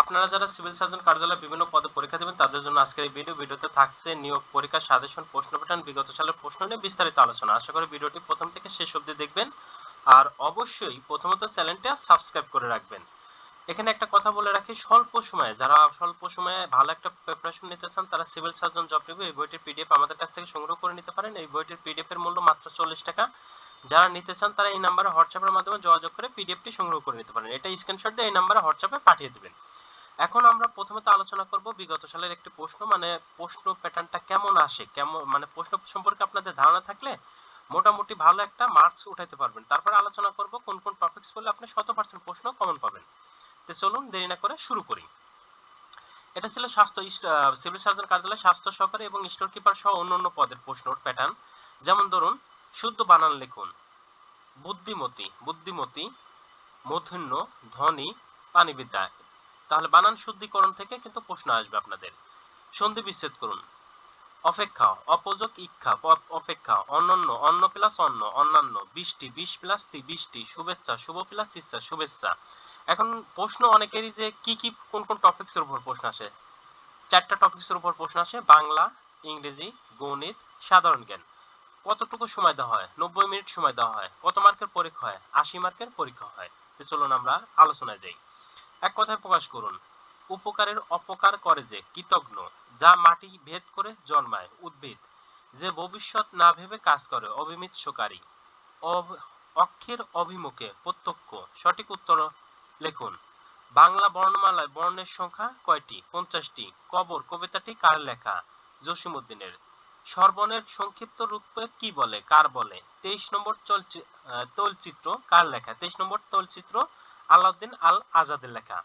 আপনারা যারা civil surgeon কার্যালয়ে বিভিন্ন পদে পরীক্ষা দেবেন, তাদের জন্য আজকের এই ভিডিও ভিডিওতে থাকছে নিয়োগ পরীক্ষা, সাজেশন, প্রশ্ন প্যাটার্ন বিগত সালের প্রশ্ন নিয়ে বিস্তারিত আলোচনা। আশা করি ভিডিওটি প্রথম থেকে শেষ অবধি দেখবেন। আর অবশ্যই প্রথমত চ্যানেলটা সাবস্ক্রাইব করে রাখবেন। এখানে একটা কথা বলে রাখি, স্বল্প সময়ে, যারা স্বল্প সময়ে ভালো একটা প্রিপারেশন নিতে চান, তারা সিভিল সার্জন জব রিভিউ এই বইটির পিডিএফ আমাদের কাছ থেকে সংগ্রহ করে নিতে পারেন। এই বইটির পিডিএফ এর মূল্য মাত্র চল্লিশ টাকা। যারা নিতে চান, তারা এই নাম্বারে হোয়াটসঅ্যাপের মাধ্যমে যোগাযোগ করে পিডিএফটি সংগ্রহ করে নিতে পারেন। এটা স্ক্রিনশট দিয়ে এই নাম্বারে হোয়াটসঅ্যাপে পাঠিয়ে দেবেন। এখন আমরা প্রথমত আলোচনা করব বিগত সালের একটি প্রশ্ন মানে প্রশ্ন প্যাটার্নটা কেমন আসে, কেমন মানে প্রশ্ন সম্পর্কে আপনাদের ধারণা থাকলে মোটামুটি ভালো একটা মার্কস উঠাইতে পারবেন। তারপরে আলোচনা করব কোন কোন টপিকস বলে আপনি শত পার্সেন্ট প্রশ্ন কমন পাবেন। তো চলুন দেরি না করে শুরু করি। এটা ছিল স্বাস্থ্য সিভিল সার্জন কার্যালয়, স্বাস্থ্য সহকারী এবং স্টোর কিপার সহ অন্যান্য পদের প্রশ্নর প্যাটার্ন যেমন ধরুন, শুদ্ধ বানান লিখুন। বুদ্ধিমতী বুদ্ধিমতী মধুন্য ধনী পানিবিদ্যা তাহলে বানান শুদ্ধিকরণ থেকে কিন্তু প্রশ্ন আসবে আপনাদের। সন্ধি বিচ্ছেদ করুন। অপেক্ষা, অপযোগ, ইচ্ছা অপেক্ষা, অনন্য অন্ন প্লাস অন্ন অন্যান্য, বৃষ্টি, বিষ প্লাস বৃষ্টি, শুভেচ্ছা, শুভ প্লাস ইচ্ছা, শুভেচ্ছা। এখন প্রশ্ন অনেকেরই যে কি কি, কোন কোন টপিকস এর উপর প্রশ্ন আসে? চারটা টপিকস এর উপর প্রশ্ন আসে, বাংলা, ইংরেজি, গণিত, সাধারণ জ্ঞান। কতটুকু সময় দেওয়া হয়? নব্বই মিনিট সময় দেওয়া হয়। কত মার্কের পরীক্ষা হয়? আশি মার্কের পরীক্ষা হয়। চলুন আমরা আলোচনায় যাই। এক কথায় প্রকাশ করুন উপকারের অপকার করে যে কৃতজ্ঞ যা মাটি ভেদ করে জন্মায় উদ্ভিদ যে ভবিষ্যৎ না ভেবে কাজ করে অবিমিৎসকারী অব- অক্ষের অভিমুখে প্রত্যক্ষ সঠিক উত্তর লিখুন। বাংলা বর্ণমালায় বর্ণের সংখ্যা কয়টি? পঞ্চাশটি। কবর কবিতাটি কার লেখা? জসিমউদ্দিনের। সর্বনের সংক্ষিপ্ত রূপে কি বলে কার বলে? তেইশ নম্বর চলচি আহ, তৈলচিত্র কার লেখা? তেইশ নম্বর তৈলচিত্র আলাউদ্দিন আল আজাদের লেখা।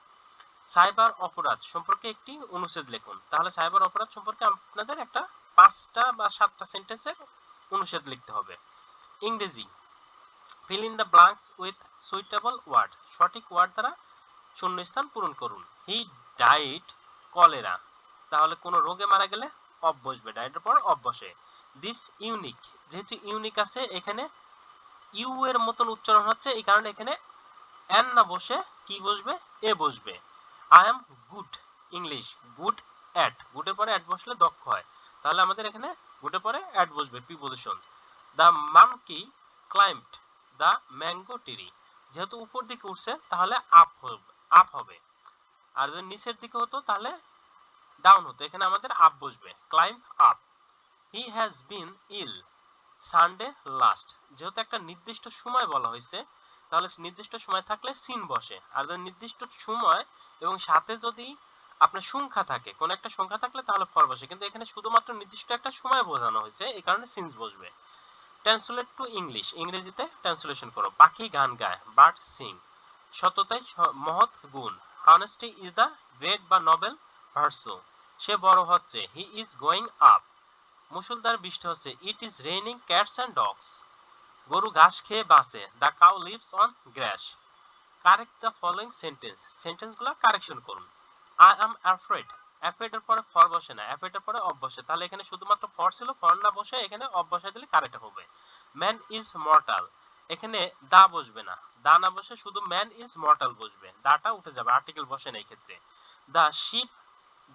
সাইবার অপরাধ সম্পর্কে একটি অনুচ্ছেদ লিখুন। তাহলে সাইবার অপরাধ সম্পর্কে আপনাদের একটা পাঁচটা বা সাতটা সেন্টেন্সের অনুচ্ছেদ লিখতে হবে। ইংরেজি। Fill in the blanks with suitable word সঠিক ওয়ার্ড দ্বারা শূন্যস্থান পূরণ করুন। হি ডাইট কলেরা তাহলে কোনো রোগে মারা গেলে অফ বসবে ডাইটের পর অফ বসে দিস ইউনিক যেহেতু ইউনিক আছে, এখানে ইউ এর মতন উচ্চারণ হচ্ছে, এই কারণে এখানে এন না বসে, কি বসবে? এ বসবে। I am good English good at গুডের পরে অ্যাট বসলে দক্ষ হয়। তাহলে আমাদের এখানে গুডের পরে অ্যাট বসবে preposition the monkey climbed the mango tree যেহেতু উপর দিকে উঠছে, তাহলে আপ হবে আপ হবে। আর যদি নিচের দিকে হতো, তাহলে ডাউন হতো। এখানে আমাদের আপ বসবে। Climb up he has been ill Sunday last যেহেতু একটা নির্দিষ্ট সময় বলা হয়েছে তাহলে নির্দিষ্ট সময় থাকলে সিন বসে। আর যদি নির্দিষ্ট সময় এবং সাথে যদি আপনার সংখ্যা থাকে, কোন একটা সংখ্যা থাকলে তাহলে ফর বসে। কিন্তু এখানে শুধুমাত্র নির্দিষ্ট একটা সময় বোঝানো হয়েছে, এই কারণে সিন্স বসবে। ট্রান্সলেট টু ইংলিশ ইংরেজিতে ট্রান্সলেশন করো। পাখি গান গায় বার্ড সিং সততাই মহৎ গুণ। হানেস্টি ইজ দ্য গ্রেট বা নোবেল ভার্সু সে বড় হচ্ছে হি ইজ গোয়িং আপ মুসুলধার বৃষ্টি হচ্ছে it is raining cats and dogs গরু ঘাস খেয়ে বাঁচে। The cow lives on grass correct the following sentence সেন্টেন্সগুলো correction করুন। আই অ্যাম অ্যাফ্রেড অ্যাফ্রেড এর পরে ফর বসে না। অ্যাফ্রেড এর পরে অফ বসে তাহলে এখানে শুধুমাত্র ফর ছিল। ফর না বসে এখানে অফ বসে দিলে কারেক্ট হবে। ম্যান ইজ মর্টাল এখানে দা বসবে না। দা না বসে শুধু ম্যান ইজ মর্টাল বসবে। দাটা উঠে যাবে। আর্টিকেল বসে না এই ক্ষেত্রে দা শিপ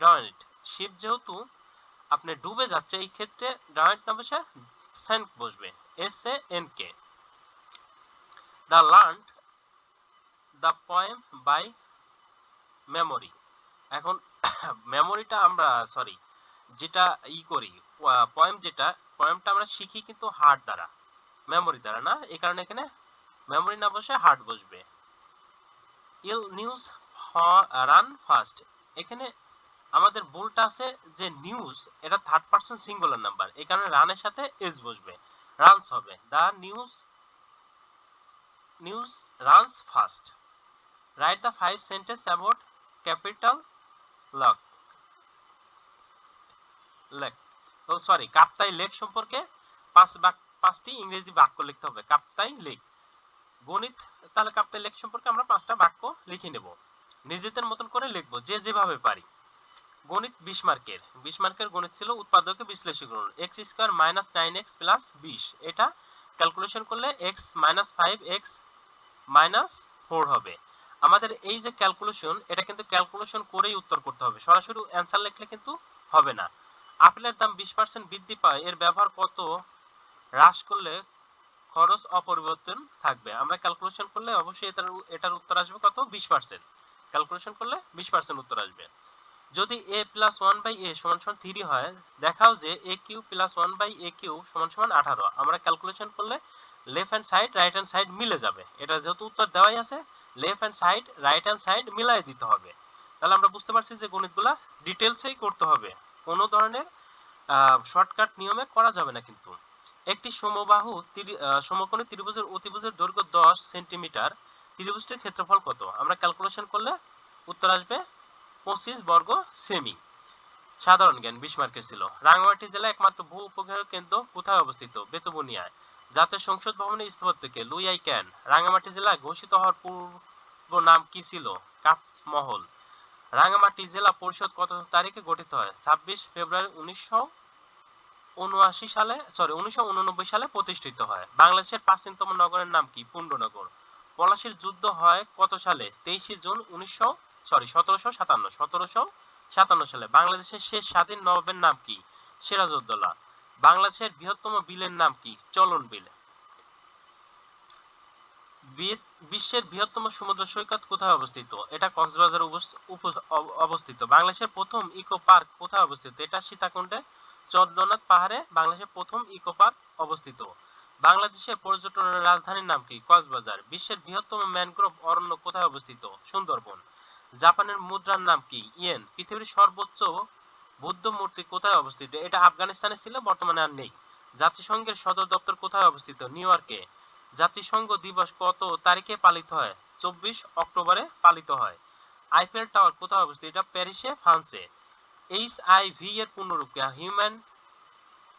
ডয়েন্ট শিপ যেহেতু আপনি ডুবে যাচ্ছে, এই ক্ষেত্রে ডয়েন্ট না বসে সেন্ট বসবে। S A N K the learn the poem by memory এখন মেমোরিটা আমরা সরি যেটা ই করি পয়েম যেটা পয়েমটা আমরা শিখি কিন্তু হার্ট দ্বারা। মেমোরি দ্বারা না? এই কারণে এখানে মেমোরি না বসে হার্ট বসবে। ইল নিউজ রান ফাস্ট এখানে আমাদের ভুলটা আছে যে নিউজ এটা থার্ড পারসন সিঙ্গুলার নাম্বার এই কারণে রানের সাথে এস বসবে। রানস হবে। The news news runs fast write the five sentence about capital lock lake oh sorry Kaptai lake সম্পর্কে পাঁচ বাক, পাঁচটি ইংরেজি বাক্য লিখতে হবে। কাপ্তাই লেক গণিত, তাহলে কাপ্তাই লেক সম্পর্কে আমরা পাঁচটা বাক্য লিখে নেব। নিজেদের মতন করে লিখব, যে যেভাবে পারি। গণিত বিশ মার্কের। বিশ মার্কের গণিত ছিল উৎপাদকে বিশ্লেষণ x square minus nine x plus বিশ। এটা ক্যালকুলেশন করলে x minus five x minus four হবে। আমাদের এই যে ক্যালকুলেশন এটা কিন্তু ক্যালকুলেশন করেই উত্তর করতে হবে। সরাসরি অ্যান্সার লিখলে কিন্তু হবে না। আপেলের দাম বিশ পার্সেন্ট বৃদ্ধি পায়, এর ব্যবহার কত? হ্রাস করলে খরচ অপরিবর্তন থাকবে। আমরা ক্যালকুলেশন করলে অবশ্যই এটার এটার উত্তর আসবে কত? বিশ পার্সেন্ট ক্যালকুলেশন করলে বিশ পার্সেন্ট উত্তর আসবে। যদি a plus one by a সমান সমান থ্রি হয়, দেখাও যে a cube plus one by a cube সমান সমান আঠারো। আমরা ক্যালকুলেশন করলে left hand side right hand side মিলে যাবে। এটা যেহেতু উত্তর দেওয়াই আছে left hand side right hand side মিলাই দিতে হবে। তাহলে আমরা বুঝতে পারছি যে গণিতগুলা ডিটেলসেই করতে হবে। কোনো ধরনের শর্টকাট নিয়মে করা যাবে না কিন্তু। একটি সমবাহু সমকোণী ত্রিভুজের অতিভুজের দৈর্ঘ্য দশ সেন্টিমিটার। ত্রিভুজটির ক্ষেত্রফল কত? আমরা ক্যালকুলেশন করলে উত্তর আসবে পঁচিশ বর্গ সেমি। সাধারণ জ্ঞান, বিশ মার্কের ছিল। রাঙ্গামাটি জেলা একমাত্র ভূ উপগ্রহ কেন্দ্র কোথায় অবস্থিত? বেতবুনিয়ায় জাতীয় সংসদ ভবনের স্থপত্যকে লুইয়াই ক্যান। রাঙ্গামাটি জেলা ঘোষিত হওয়ার পূর্ব নাম কি ছিল? কাপমহল রাঙ্গামাটি জেলা পরিষদ কত তারিখে গঠিত হয়? ছাব্বিশ ফেব্রুয়ারি উনিশশো উনআশি সালে সরি উনিশশো উননব্বই সালে প্রতিষ্ঠিত হয়। বাংলাদেশের প্রাচীনতম নগরের নাম কি? পুণ্ডনগর পলাশীর যুদ্ধ হয় কত সালে? তেইশে জুন উনিশশো সরি সতেরোশো সাতান্ন সতেরোশো সাতান্ন সালে বাংলাদেশের শেষ স্বাধীন নবাবের নাম কি? সিরাজউদ্দৌলা। বাংলাদেশের বৃহত্তম বিলের নাম কি? চলন বিল। বিশ্বের বৃহত্তম সমুদ্র সৈকত কোথায় অবস্থিত? এটা কক্সবাজার অবস্থিত। বাংলাদেশের প্রথম ইকো পার্ক কোথায় অবস্থিত? এটা সীতাকুণ্ডে চন্দ্রনাথ পাহাড়ে বাংলাদেশের প্রথম ইকো পার্ক অবস্থিত। বাংলাদেশের পর্যটনের রাজধানীর নাম কি? কক্সবাজার। বিশ্বের বৃহত্তম ম্যানগ্রোভ অরণ্য কোথায় অবস্থিত? সুন্দরবন। জাপানের মুদ্রার নাম কি? ইয়েন, পৃথিবীর সর্বোচ্চ বুদ্ধ মূর্তি কোথায় অবস্থিত? এটা আফগানিস্তানে ছিল, বর্তমানে আর নেই। জাতিসংঘের সদর দপ্তর কোথায় অবস্থিত? নিউ ইয়র্কে। জাতিসংঘ দিবস কত তারিখে পালিত হয়? চব্বিশ অক্টোবরে পালিত হয়। আইফেল টাওয়ার কোথায় অবস্থিত? এটা প্যারিসে, ফ্রান্সে। এইচ আই ভি এর পূর্ণরূপ human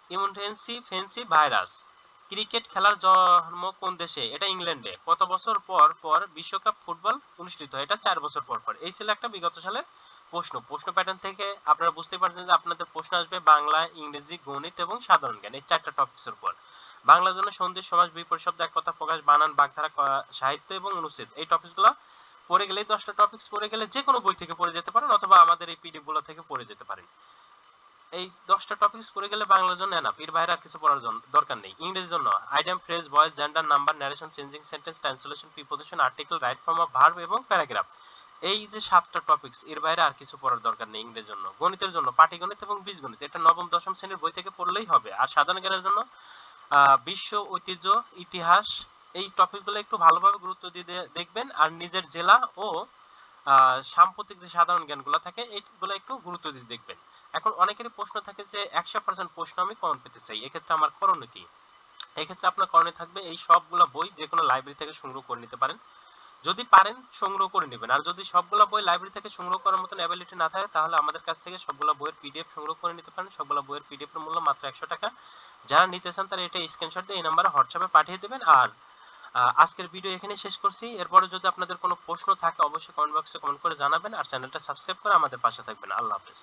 immunodeficiency virus. Cricket খেলার জন্ম কোন দেশে? এটা ইংল্যান্ডে। কত বছর পর পর বিশ্বকাপ ফুটবল অনুষ্ঠিত হয়? এটা চার বছর পর পর। এই ছিল একটা বিগত সালের প্রশ্ন। প্রশ্ন প্যাটার্ন থেকে আপনারা বুঝতে পারছেন যে আপনাদের প্রশ্ন আসবে বাংলা, ইংরেজি, গণিত এবং সাধারণ জ্ঞান। এই চারটা টপিকসের উপর। বাংলার জন্য সন্ধি সমাজ বিপরীত শব্দ এক কথা প্রকাশ, বানান, বাগধারা সাহিত্য এবং অনুচ্ছেদ। এই টপিকসগুলো পড়ে গেলে দশটা টপিকস পড়ে গেলে যে কোনো বই থেকে পড়ে যেতে পারেন অথবা আমাদের এই পিডিএফগুলো থেকে পড়ে যেতে পারেন। এই দশটা টপিকস পড়ে গেলে বাংলার জন্য এনাফ এর বাইরে আর কিছু পড়ার জন্য দরকার নেই। ইংরেজির জন্য। Item phrase voice gender number narration changing sentence translation preposition article right form of verb এবং প্যারাগ্রাফ এই যে সাতটা টপিকস এর বাইরে আর কিছু পড়ার দরকার নেই ইংরেজির জন্য। গণিতের জন্য। পাটিগণিত এবং বীজগণিত। এটা নবম, দশম শ্রেণির বই থেকে পড়লেই হবে। আর সাধারণ জ্ঞানের জন্য বিশ্ব, ঐতিহ্য, ইতিহাস, এই টপিকগুলো একটু ভালোভাবে গুরুত্ব দিয়ে দেখবেন। আর নিজের জেলা ও সাম্প্রতিক যে সাধারণ জ্ঞানগুলো থাকে, এইগুলো একটু গুরুত্ব দিয়ে দেখবেন। এখন অনেকেরই প্রশ্ন থাকে যে, একশো পার্সেন্ট প্রশ্ন আমি কমন পেতে চাই, এক্ষেত্রে আমার করণীয় কি? এক্ষেত্রে আপনার করণীয় থাকবে এই সবগুলো বই যে কোনো লাইব্রেরি থেকে সংগ্রহ করে নিতে পারেন। যদি পারেন, সংগ্রহ করে নেবেন। আর যদি সবগুলো বই লাইব্রেরি থেকে সংগ্রহ করার মতন অ্যাবিলিটি না থাকে, তাহলে আমাদের কাছ থেকে সবগুলো বইয়ের পিডিএফ সংগ্রহ করে নিতে পারেন। সবগুলো বইয়ের পিডিএফ এর মূল্য মাত্র একশো টাকা। যারা নিতে চান, তারা এটা স্ক্রিনশট দিয়ে এই নাম্বারে হোয়াটসঅ্যাপে পাঠিয়ে দেবেন। আর আজকের ভিডিও এখানে শেষ করছি। এরপরে যদি আপনাদের কোনো প্রশ্ন থাকে, অবশ্যই কমেন্ট বক্সে কমেন্ট করে জানাবেন আর চ্যানেলটা সাবস্ক্রাইব করে আমাদের পাশে থাকবেন। আল্লাহ হাফেজ।